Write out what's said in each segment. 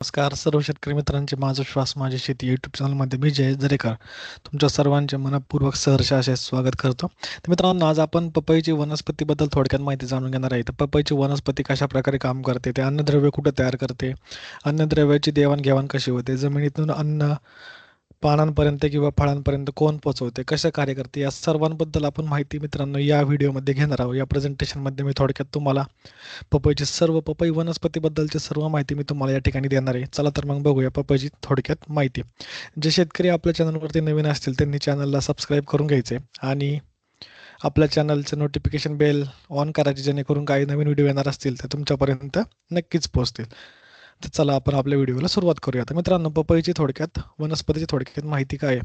नमस्कार सर्व शेतकरी मित्रांचे माझं श्वास माझी शेती यूट्यूब चॅनलमध्ये मी जय जरेकर तुमच्या सर्वांचे मनपूर्वक सहर्ष असे स्वागत करतो. तर मित्रांनो आज आपण पपईची वनस्पतीबद्दल थोडक्यात माहिती जाणून घेणार आहे. तर पपईची वनस्पती कशा प्रकारे काम करते? ते अन्नद्रव्य कुठं तयार करते? अन्नद्रव्याची देवाणघेवाण कशी होते? जमिनीतून अन्न पानांपर्यंत किंवा फळांपर्यंत कोण पोचवते कसं कार्य करते या सर्वांबद्दल आपण माहिती मित्रांनो या व्हिडिओमध्ये घेणार आहोत. या प्रेझेंटेशनमध्ये मी थोडक्यात तुम्हाला पपईची सर्व पपई वनस्पतीबद्दलची सर्व माहिती मी तुम्हाला या ठिकाणी देणार आहे. चला तर मग बघूया पपईची थोडक्यात माहिती. जे शेतकरी आपल्या चॅनलवरती नवीन असतील त्यांनी चॅनलला सबस्क्राईब करून घ्यायचे आणि आपल्या चॅनलचं नोटिफिकेशन बेल ऑन करायचे जेणेकरून काही नवीन व्हिडिओ येणार असतील तर तुमच्यापर्यंत नक्कीच पोहोचतील तर चला आपण आपल्या व्हिडिओला सुरुवात करूया. मित्रांनो पपईची थोडक्यात वनस्पतीची थोडक्यात माहिती काय आहे?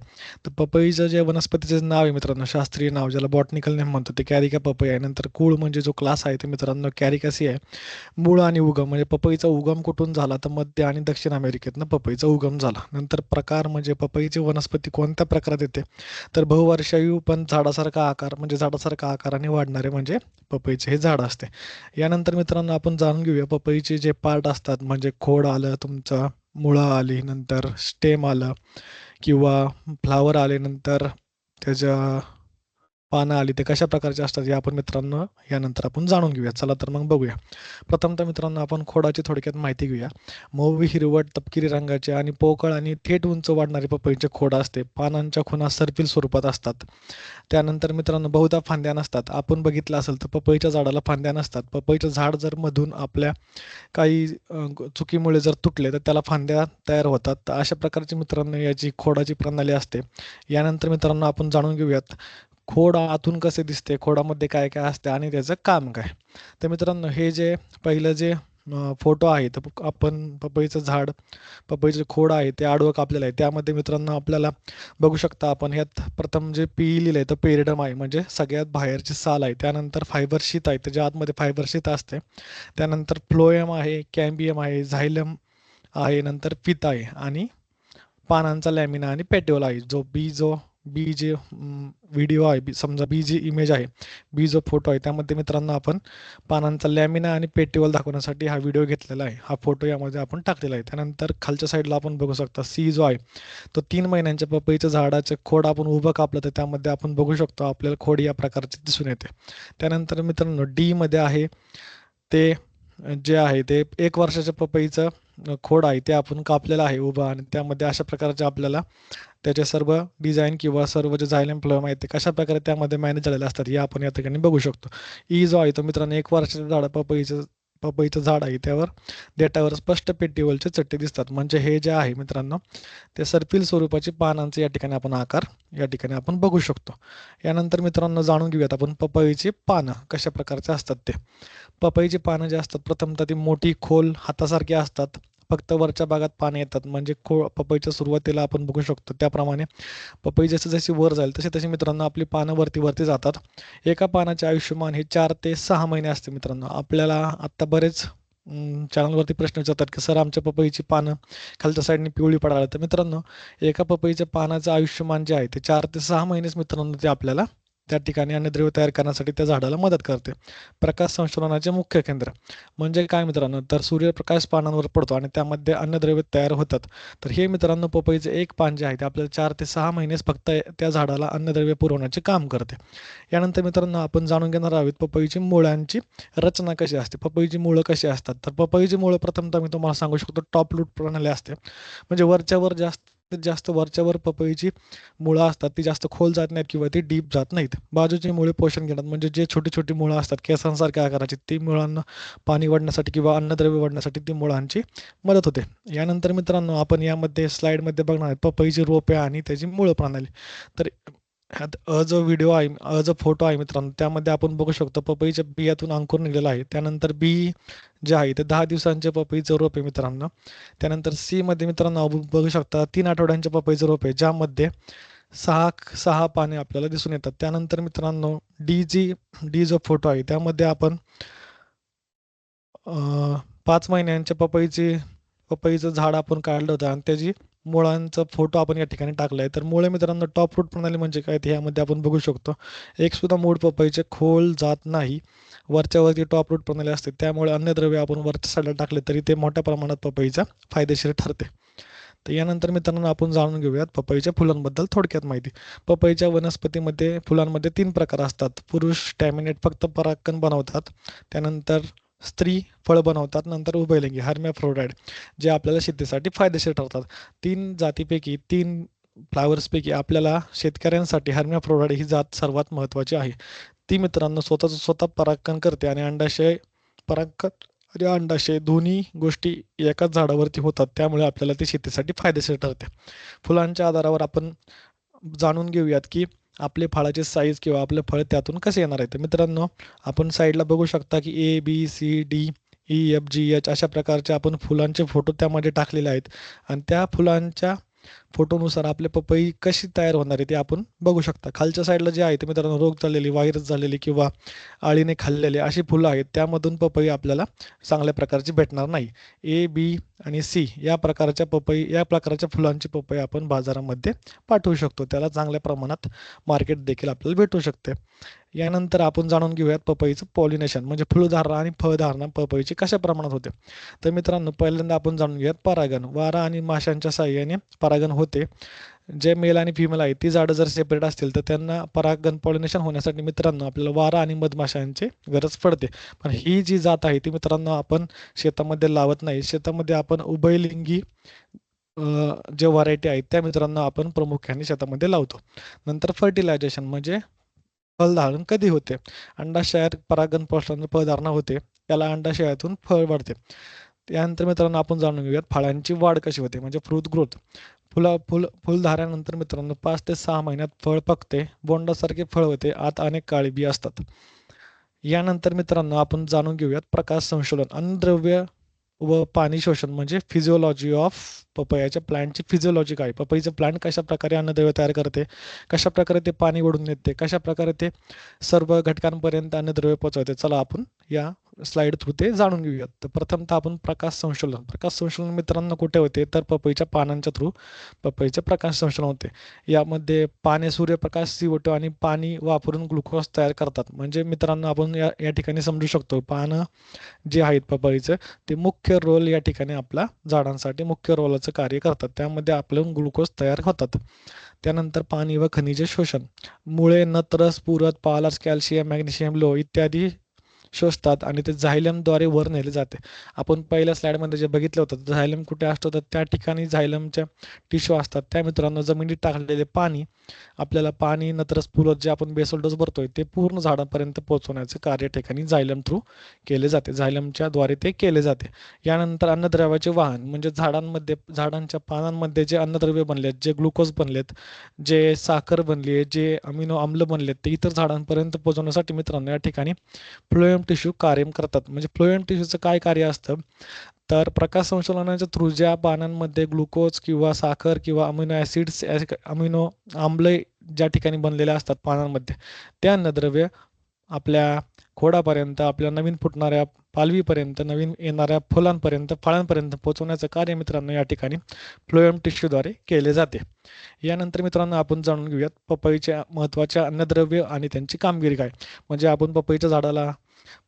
तर पपईचं जे वनस्पतीचं नाव आहे मित्रांनो शास्त्रीय नाव ज्याला बॉटनिकल नेम म्हणतो ते कॅरिका पपई आहे. नंतर कुळ म्हणजे जो क्लास आहे ते मित्रांनो कॅरिकासी आहे. मूळ आणि उगम म्हणजे पपईचा उगम कुठून झाला? तर मध्य आणि दक्षिण अमेरिकेतनं पपईचा उगम झाला. नंतर प्रकार म्हणजे पपईची वनस्पती कोणत्या प्रकारात येते? तर बहुवर्षायू पण झाडासारखा आकार म्हणजे झाडासारखा आकाराने वाढणारे म्हणजे पपईचे हे झाड असते. यानंतर मित्रांनो आपण जाणून घेऊया पपईचे जे पार्ट असतात म्हणजे खोड आलं तुमचं मुळं आली नंतर स्टेम आलं किंवा फ्लावर आले नंतर त्याच्या पानं आली ते कशा प्रकारचे असतात हे आपण मित्रांनो यानंतर आपण जाणून घेऊया. चला तर मग बघूया. प्रथमतः मित्रांनो आपण खोडाची थोडक्यात माहिती घेऊया. मऊ हिरवट तपकिरी रंगाचे आणि पोकळ आणि थेट उंच वाढणारे पपईचे खोड असते. पानांच्या खुणा सर्पिल स्वरूपात असतात. त्यानंतर मित्रांनो बहुधा फांद्या नसतात. आपण बघितलं असेल तर पपईच्या झाडाला फांद्या नसतात. पपईचं झाड जर मधून आपल्या काही चुकीमुळे जर तुटले तर त्याला फांद्या तयार होतात. तर अशा प्रकारची मित्रांनो याची खोडाची प्रणाली असते. यानंतर मित्रांनो आपण जाणून घेऊयात. खोड आतून कसे दिसते खोडामध्ये काय काय असते आणि त्याचं काम काय? तर मित्रांनो हे जे पहिलं जे फोटो आहे तर आपण पपईचं झाड पपईचं खोड आहे ते आडवं कापलेलं आहे. त्यामध्ये मित्रांनो आपल्याला बघू शकता आपण ह्यात प्रथम जे पी लिहिलं आहे तर पेरिडम आहे म्हणजे सगळ्यात बाहेरची साल आहे. त्यानंतर फायबर शीत आहे त्याच्या आतमध्ये फायबर शीत असते त्यानंतर फ्लोएम आहे कॅम्बियम आहे झायलम आहे नंतर पित आहे आणि पानांचा लॅमिना आणि पेट्योल आहे. जो बी जो बी जे व्हिडिओ आहे बी समजा बी जी इमेज आहे बी जो फोटो आहे त्यामध्ये मित्रांनो आपण पानांचा लॅमिना आणि पेटीवल दाखवण्यासाठी हा व्हिडिओ घेतलेला आहे. हा फोटो यामध्ये आपण टाकलेला आहे. त्यानंतर खालच्या साईडला आपण बघू शकता सी जो आहे तो तीन महिन्यांच्या पपईच्या झाडाचे खोड आपण उभं कापलं तर त्यामध्ये आपण बघू शकतो आपल्याला खोड या प्रकारचे दिसून येते. त्यानंतर मित्रांनो डीमध्ये आहे ते जे आहे ते एक वर्षाच्या पपईचं खोड आहे ते आपण कापलेलं आहे उभा आणि त्यामध्ये अशा प्रकारचे आपल्याला त्याचे सर्व डिझाईन किंवा सर्व जे झायलम फ्लम आहेत ते कशा प्रकारे त्यामध्ये मॅनेज झालेले असतात हे आपण या ठिकाणी बघू शकतो. ई जो आहे तो मित्रांनो एक वर्षाच्या झाडा पपईचं पपईचं झाड आहे त्यावर. देठावर स्पष्ट पेटीवलचे चट्टे दिसतात. म्हणजे हे जे आहे मित्रांनो ते सर्पिल स्वरूपाचे पानांचे या ठिकाणी आपण आकार या ठिकाणी आपण बघू शकतो. यानंतर मित्रांनो जाणून घेऊयात आपण पपईची पानं कशा प्रकारचे असतात ते. पपईची पानं जे असतात प्रथमतः ती मोठी खोल हातासारखी असतात. फक्त वरच्या भागात पाने येतात. म्हणजे खो पपईच्या सुरुवातीला आपण बघू शकतो त्याप्रमाणे पपई जशी जशी वर जाईल तसे तसे मित्रांनो आपली पानं वरती वरती जातात. एका पानाचे आयुष्यमान हे चार ते सहा महिने असते मित्रांनो. आपल्याला आत्ता बरेच चॅनलवरती प्रश्न विचारतात की सर आमच्या पपईची पानं खालच्या साईडने पिवळी पडायला. तर मित्रांनो एका पपईच्या पानाचं आयुष्यमान जे आहे ते चार ते सहा महिनेच मित्रांनो ते आपल्याला त्या ठिकाणी अन्नद्रव्य तयार करण्यासाठी त्या झाडाला मदत करते. प्रकाश संशोधनाचे मुख्य केंद्र. म्हणजे काय मित्रांनो? तर सूर्यप्रकाश पानांवर पडतो आणि त्यामध्ये अन्नद्रव्य तयार होतात. तर हे मित्रांनो पपईचे एक पान जे आहे ते आपल्याला चार ते सहा महिनेच फक्त त्या झाडाला अन्नद्रव्य पुरवण्याचे काम करते. यानंतर मित्रांनो आपण जाणून घेणार आहोत पपईची मुळांची रचना कशी असते. पपईची मुळं कशी असतात? तर पपईची मुळं प्रथमतः मी तुम्हाला सांगू शकतो टॉप लूट प्रणाली असते. म्हणजे वरच्यावर जास्त जास्त वरच्यावर पपईची मुळं असतात ती जास्त खोल जात नाहीत किंवा ती डीप जात नाहीत. बाजूची मुळे पोषण घेतात. म्हणजे जे छोटी छोटी मुळं असतात केसांसारख्या आकाराची ती मुळांना पाणी वाढण्यासाठी किंवा अन्नद्रव्य वाढण्यासाठी ती मुळांची मदत होते. यानंतर मित्रांनो आपण यामध्ये स्लाईडमध्ये बघणार पपईची रोपे आणि त्याची मुळं प्रणाली. तर ह्यात अ जो व्हिडिओ आहे अ जो फोटो आहे मित्रांनो त्यामध्ये आपण बघू शकतो पपईच्या बियातून अंकुर निघलेला आहे. त्यानंतर बी जे आहे ते दहा दिवसांचे पपईचं रोप आहे मित्रांनो. त्यानंतर सी मध्ये मित्रांनो बघू शकता तीन आठवड्यांचे पपईचं रोप आहे ज्यामध्ये सहा सहा पाने आपल्याला दिसून येतात. त्यानंतर मित्रांनो डी जी डी जो फोटो आहे त्यामध्ये आपण पाच महिन्यांच्या पपईची पपईचं झाड आपण काढलं होतं आणि त्याची मुळांचा फोटो आपण या ठिकाणी टाकला आहे तर मुळे मित्रांनो टॉप रूट प्रणाली म्हणजे काय ते यामध्ये आपण बघू शकतो. एक सुद्धा मूळ पपईचे खोल जात नाही. वरच्यावरती टॉप रूट प्रणाली असते. त्यामुळे अन्नद्रव्य आपण वरच्या साईडला टाकले तरी ते मोठ्या प्रमाणात पपईचा फायदेशीर ठरते. तर यानंतर मित्रांनो आपण जाणून घेऊयात पपईच्या फुलांबद्दल थोडक्यात माहिती. पपईच्या वनस्पतीमध्ये फुलांमध्ये तीन प्रकार असतात. पुरुष टॅमिनेट फक्त परागकण बनवतात. त्यानंतर स्त्री फळ बनवतात नंतर उभयलिंगी हार्मॅफ्रोडाइड जे आपल्याला शेतीसाठी फायदेशीर ठरतात. तीन जातीपैकी तीन फ्लावर्सपैकी आपल्याला शेतकऱ्यांसाठी हार्मॅफ्रोडाइड ही जात सर्वात महत्त्वाची आहे. ती मित्रांनो स्वतःच स्वतः परागकण करते आणि अंडाशय परागकण आणि अंडाशय दोन्ही गोष्टी एकाच झाडावरती होतात त्यामुळे आपल्याला ती शेतीसाठी फायदेशीर ठरते. फुलांच्या आधारावर आपण जाणून घेऊयात की आपले फळाचे साईज किंवा आपले फळ त्यातून कसे येणार आहे? तर मित्रांनो आपण साईडला बघू शकता की A B C D E F G H अशा प्रकारचे आपण फुलांचे फोटो त्यामध्ये टाकलेले आहेत. आणि त्या फुलांच्या फोटोनुसार आपले पपई कशी तयार होणार आहे ते आपण बघू शकता. खालच्या साईडला जे आहे ते मित्रांनो रोग झालेली व्हायरस झालेली किंवा आळीने खाल्लेले अशी फुलं आहेत त्यामधून पपई आपल्याला चांगल्या प्रकारची भेटणार नाही. ए बी आणि सी या प्रकारच्या पपई या प्रकारच्या फुलांची पपई आपण बाजारामध्ये पाठवू शकतो. त्याला चांगल्या प्रमाणात मार्केट देखील आपल्याला भेटू शकते. यानंतर आपण जाणून घेऊयात पपईचं पॉलिनेशन म्हणजे फुलधारणा आणि फळधारणा पपईची कशा प्रमाणात होते. तर मित्रांनो पहिल्यांदा आपण जाणून घेऊयात परागण. वारा आणि माशांच्या साह्याने परागण होते. जे मेल आणि फिमेल आहेत ती झाडं जर सेपरेट असतील तर त्यांना परागण पॉलिनेशन होण्यासाठी मित्रांनो आपल्याला वारा आणि मधमाशांची गरज पडते. पण ही जी जात आहे ती मित्रांनो आपण शेतामध्ये लावत नाही. शेतामध्ये आपण उभयलिंगी जे व्हरायटी आहेत त्या मित्रांनो आपण प्रामुख्याने शेतामध्ये लावतो. नंतर फर्टिलायझेशन म्हणजे फलधारण कधी होते? अंडाशयात परागण पोषणाने फळधारणा होते. त्याला अंडाशयातून फळ वाढते. त्यानंतर मित्रांनो आपण जाणून घेऊयात फळांची वाढ कशी होते म्हणजे फ्रूट ग्रोथ फुला फुल फुलधाऱ्यानंतर मित्रांनो पाच ते सहा महिन्यात फळ पकते बोंडासारखे फळ होते आत अनेक काळी बी असतात. यानंतर मित्रांनो आपण जाणून घेऊयात प्रकाश संशोधन. अन्नद्रव्य व पाणी शोषण म्हणजे फिजिओलॉजी ऑफ पपयाच्या प्लांटची फिजिओलॉजी काय? पपईचं प्लांट कशा प्रकारे अन्नद्रव्य तयार करते? कशा प्रकारे ते पाणी ओढून नेते? कशा प्रकारे ते सर्व घटकांपर्यंत अन्नद्रव्य पोचवते चला आपण या स्लाइड थ्रू ते जाणून घेऊयात. तर प्रथमतः आपण प्रकाश संशोधन. प्रकाश संशोधन मित्रांनो कुठे होते? तर पपईच्या पानांच्या थ्रू पपईचे प्रकाश संशोधन होते. यामध्ये पाने सूर्यप्रकाश सिवटो आणि पाणी वापरून ग्लुकोज तयार करतात. म्हणजे मित्रांनो आपण या या ठिकाणी समजू शकतो. पानं जे आहेत पपईचं ते मुख्य मुख्य रोल या ठिकाणी आपला झाडांसाठी मुख्य रोलाचं कार्य करतात. त्यामध्ये आपलं ग्लुकोज तयार होतात. त्यानंतर पाणी व खनिजे शोषण मुळे नत्रस स्फुरत पालस कॅल्शियम मॅग्नेशियम लो इत्यादी शोषतात आणि ते झायलमद्वारे वर नेले जाते. आपण पहिल्या स्लाइडमध्ये जे बघितलं होतं झायलम कुठे असतो? तर त्या ठिकाणी झायलमच्या टिश्यू असतात. त्या मित्रांनो जमिनीत टाकलेले पाणी आपल्याला पाणी नंतरच पुलत जे आपण बेसल डोस भरतोय ते पूर्ण झाडापर्यंत पोहोचवण्याचे कार्य ठिकाणी झायलम थ्रू केले जाते. झायलमच्या द्वारे ते केले जाते. यानंतर अन्नद्रव्याचे वाहन म्हणजे झाडांमध्ये झाडांच्या पानांमध्ये जे अन्नद्रव्य बनलेत जे ग्लुकोज बनलेत जे साखर बनली आहे जे अमिनो आम्ल बनलेत ते इतर झाडांपर्यंत पोहोचवण्यासाठी मित्रांनो या ठिकाणी फ्लोएम टिश्यू कार्य करतात. म्हणजे फ्लोएम टिश्यूचं काय कार्य असतं? तर प्रकाश संशोधनाच्या थ्रू ज्या पानांमध्ये ग्लुकोज किंवा साखर किंवा अमिनो ॲसिड्स अमिनो आम्ल ज्या ठिकाणी बनलेले असतात पानांमध्ये ते अन्नद्रव्य आपल्या खोडापर्यंत आपल्या नवीन फुटणाऱ्या पालवीपर्यंत नवीन येणाऱ्या फुलांपर्यंत फळांपर्यंत पोहोचवण्याचं कार्य मित्रांनो या ठिकाणी फ्लोएम टिश्यूद्वारे केले जाते. यानंतर मित्रांनो आपण जाणून घेऊयात पपईच्या महत्त्वाच्या अन्नद्रव्य आणि त्यांची कामगिरी काय? म्हणजे आपण पपईच्या झाडाला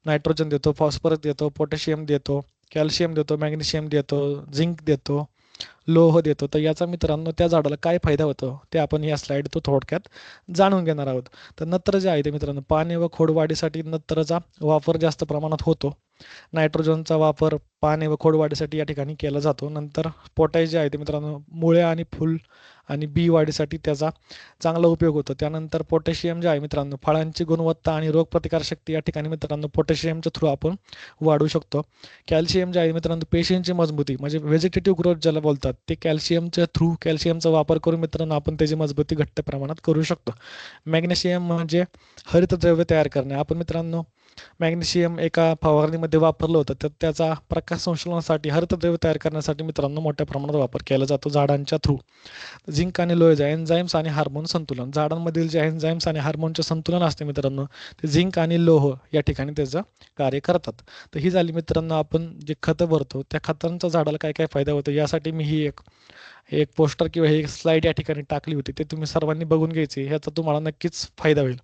नायट्रोजन देतो फॉस्फरस देतो पोटॅशियम देतो कॅल्शियम देतो मॅग्नेशियम देतो झिंक देतो लोह देतो. तर याचा मित्रांनो त्या झाडाला काय फायदा होतो? ते आपण या स्लाईड तो थोडक्यात जाणून घेणार आहोत. तर नत्र जे आहे ते मित्रांनो पाणी व खोडवाढीसाठी नत्रचा वापर जास्त प्रमाणात होतो. नायट्रोजनचा वापर पाने व खोडवाढीसाठी या ठिकाणी केला जातो. नंतर पोटॅश जे आहे ते मित्रांनो मुळे आणि फुल आणि बी वाढीसाठी त्याचा चांगला उपयोग होतो. त्यानंतर पोटॅशियम जे आहे मित्रांनो फळांची गुणवत्ता आणि रोगप्रतिकारशक्ती या ठिकाणी मित्रांनो पोटॅशियमच्या थ्रू आपण वाढवू शकतो. कॅल्शियम जे आहे मित्रांनो पेशींची मजबूती म्हणजे व्हेजिटेटिव्ह ग्रोथ ज्याला बोलतात ते कॅल्शियमच्या थ्रू कॅल्शियमचा वापर करून मित्रांनो आपण त्याची मजबूती घट्ट प्रमाणात करू शकतो. मॅग्नेशियम म्हणजे हरितद्रव्य तयार करणे. आपण मित्रांनो मॅग्नेशियम एका फवारणीमध्ये वापरलं होतं तर त्याचा प्रकाश संशोधनासाठी हरितद्रव्य तयार करण्यासाठी मित्रांनो मोठ्या प्रमाणात वापर केला जातो झाडांच्या थ्रू. झिंक आणि लोयजा एन्झाईम्स आणि हार्मोन संतुलन. झाडांमधील जे एन्झाईम्स आणि हार्मोनचे संतुलन असते मित्रांनो ते झिंक आणि लोह या ठिकाणी त्याचं कार्य करतात. तर ही झाली मित्रांनो आपण जे खतं भरतो त्या खतांचा झाडाला काय काय फायदा होतो? यासाठी मी ही एक एक पोस्टर किंवा एक स्लाईड या ठिकाणी टाकली होती. ते तुम्ही सर्वांनी बघून घ्यायचे ह्याचा तुम्हाला नक्कीच फायदा होईल.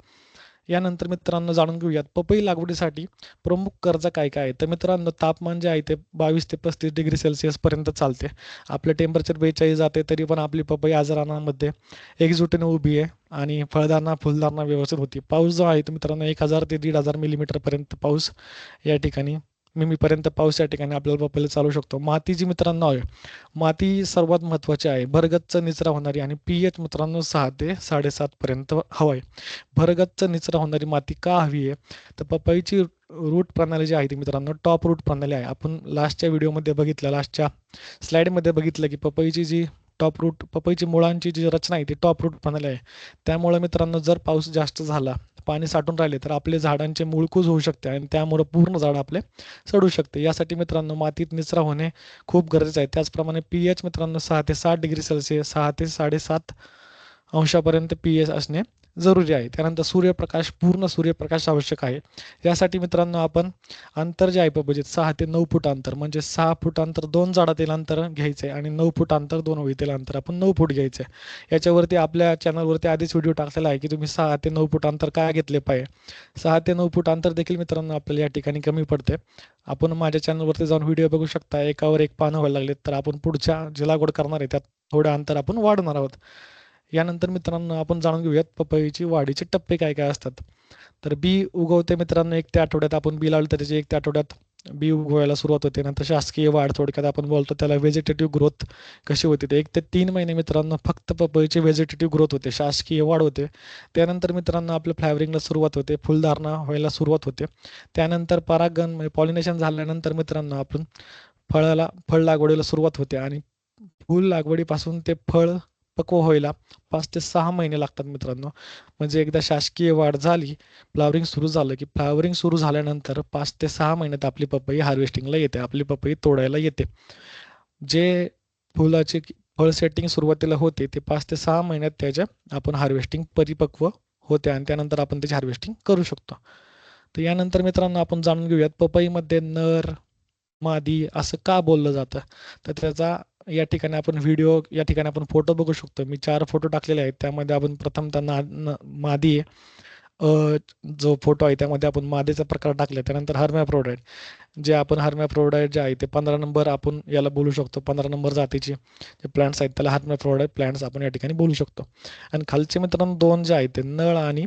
यानंतर मित्रांनो जाणून घेऊयात. पपई लागवडीसाठी प्रमुख कर्ज काय काय आहे तर मित्रांनो तापमान जे आहे ते बावीस ते पस्तीस डिग्री सेल्सिअस पर्यंत चालते. आपलं टेम्परेचर बेचाळीस जाते तरी पण आपली पपई आजारांमध्ये एकजुटीने उभी आहे आणि फळधारणा फुलधारणा व्यवस्थित होती. पाऊस जो आहे तो मित्रांनो एक हजार ते दीड हजार मिलीमीटरपर्यंत पाऊस या ठिकाणी मिमीपर्यंत पाऊस या ठिकाणी आपल्याला पपईला चालू शकतो. माती जी मित्रांनो आहे. माती सर्वात महत्त्वाची आहे. भरगच्च निचरा होणारी आणि पी एच मित्रांनो सहा ते साडेसातपर्यंत हवं आहे. भरगच्च निचरा होणारी माती का हवी आहे? तर पपईची रूट प्रणाली जी आहे ती मित्रांनो टॉप रूट प्रणाली आहे. आपण लास्टच्या व्हिडिओमध्ये बघितलं लास्टच्या स्लाईडमध्ये बघितलं की पपईची जी टॉप रूट पपईची मुळांची जी रचना आहे ती टॉप रूट प्रणाली आहे. त्यामुळे मित्रांनो जर पाऊस जास्त झाला पाणी साठून राहिले तर आपले झाडांचे मुळकूज होऊ शकते आणि त्यामुळे पूर्ण झाड आपले सडू शकते. यासाठी मित्रांनो मातीत निचरा होणे खूप गरजेचं आहे. त्याचप्रमाणे पी एच मित्रांनो सहा ते सात डिग्री सेल्सिअस सहा ते साडेसात अंशापर्यंत पी एच असणे जरुरी आहे. त्यानंतर सूर्यप्रकाश पूर्ण सूर्यप्रकाश आवश्यक आहे. यासाठी मित्रांनो आपण अंतर जे आहे बजेट म्हणजे सहा ते नऊ फूट अंतर म्हणजे सहा फूट अंतर दोन झाडातील अंतर घ्यायचं आहे आणि नऊ फूट अंतर दोन होईतील अंतर आपण नऊ फूट घ्यायचं. आहे याच्यावरती आपल्या चॅनलवरती आधीच व्हिडिओ टाकलेला आहे की तुम्ही सहा ते नऊ फूट अंतर काय घेतले पाहिजे? सहा ते नऊ फूट अंतर देखील मित्रांनो आपल्याला या ठिकाणी कमी पडते. आपण माझ्या चॅनलवरती जाऊन व्हिडिओ बघू शकता एकावर एक पानं व्हायला लागले तर आपण पुढच्या जे लागवड करणार आहे त्यात थोडं अंतर आपण वाढणार आहोत. यानंतर मित्रांनो आपण जाणून घेऊयात पपईची वाढीचे टप्पे काय काय असतात. तर बी उगवते मित्रांनो एक ते आठवड्यात आपण बी लावलं तर त्याचे एक ते आठवड्यात बी उगवायला सुरुवात होते. नंतर शासकीय वाढ थोडक्यात आपण बोलतो त्याला व्हेजिटेटिव्ह ग्रोथ कशी होते ते. एक ते तीन महिने मित्रांनो फक्त पपईची व्हेजिटेटिव्ह ग्रोथ होते शासकीय वाढ होते. त्यानंतर मित्रांनो आपल्या फ्लायवरिंगला सुरुवात होते फुलधारणा व्हायला सुरुवात होते. त्यानंतर परागण म्हणजे पॉलिनेशन झाल्यानंतर मित्रांनो आपण फळाला फळ लागवडीला सुरुवात होते. आणि फूल लागवडीपासून ते फळ पक्व व्हायला पाच ते सहा महिने लागतात मित्रांनो. म्हणजे एकदा शासकीय वाढ झाली फ्लावरिंग सुरू झालं की फ्लावरिंग सुरू झाल्यानंतर पाच ते सहा महिन्यात आपली पपई हार्वेस्टिंगला येते आपली पपई तोडायला येते. जे फुलाचे फळ सेटिंग सुरुवातीला होते ते पाच ते सहा महिन्यात त्याच्या आपण हार्वेस्टिंग परिपक्व होते आणि त्यानंतर आपण त्याची हार्वेस्टिंग करू शकतो. तर यानंतर मित्रांनो आपण जाणून घेऊयात पपईमध्ये नर मादी असं का बोललं जातं? तर त्याचा या ठिकाणी आपण व्हिडिओ या ठिकाणी आपण फोटो बघू शकतो. मी चार फोटो टाकलेले आहेत. त्यामध्ये आपण प्रथम त्यांना मादी जो फोटो आहे त्यामध्ये आपण मादीचा प्रकार टाकले. त्यानंतर हरम्या प्रोडाईट जे आपण हरम्या प्रोडाईट जे आहे ते पंधरा नंबर आपण याला बोलू शकतो. पंधरा नंबर जातीचे जे प्लांट्स आहेत त्याला हरम्या प्रोडाईट प्लांट्स आपण या ठिकाणी बोलू शकतो. आणि खालचे मित्रांनो दोन जे आहेत ते नळ आणि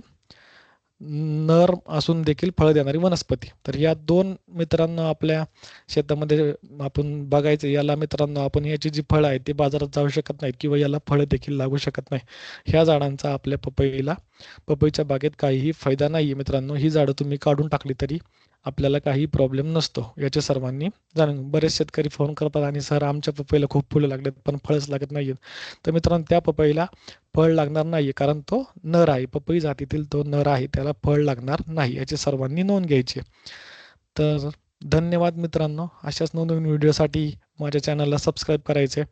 नर असून देखील फळ देणारी वनस्पती. तर या दोन मित्रांनो आपल्या शेतामध्ये आपण बघायचं याला मित्रांनो आपण याची जी फळं आहेत ती बाजारात जाऊ शकत नाहीत किंवा याला फळं देखील लागू शकत नाही. ह्या झाडांचा आपल्या पपईला पपईच्या बागेत काहीही फायदा नाही आहे मित्रांनो. ही झाडं तुम्ही काढून टाकली तरी आपल्याला काही प्रॉब्लेम नसतो याच्या सर्वांनी. जाणून बरेच शेतकरी फोन करतात आणि सर आमच्या पपईला खूप फुलं लागलेत पण फळच लागत नाही तर मित्रांनो त्या पपईला फळ लागणार नाही कारण तो नर आहे. पपई जातीतील तो नर आहे त्याला फळ लागणार नाही याची सर्वांनी नोंद घ्यायची तर धन्यवाद मित्रांनो अशाच नवनवीन व्हिडिओसाठी माझ्या चॅनलला सबस्क्राईब करायचे.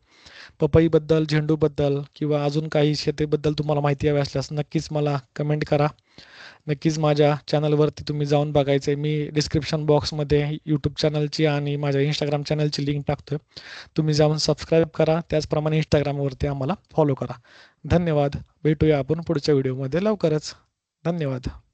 पपईबद्दल झेंडूबद्दल किंवा अजून काही शेतीबद्दल तुम्हाला माहिती हवी असल्यास नक्कीच मला कमेंट करा. नक्कीच माझ्या चॅनलवरती तुम्ही जाऊन बघायचं. मी डिस्क्रिप्शन बॉक्समध्ये यूट्यूब चॅनलची आणि माझ्या इंस्टाग्राम चॅनलची लिंक टाकतो तुम्ही जाऊन सबस्क्राईब करा. त्याचप्रमाणे इंस्टाग्रामवरती आम्हाला फॉलो करा. धन्यवाद. भेटूया आपण पुढच्या व्हिडिओमध्ये लवकरच. धन्यवाद.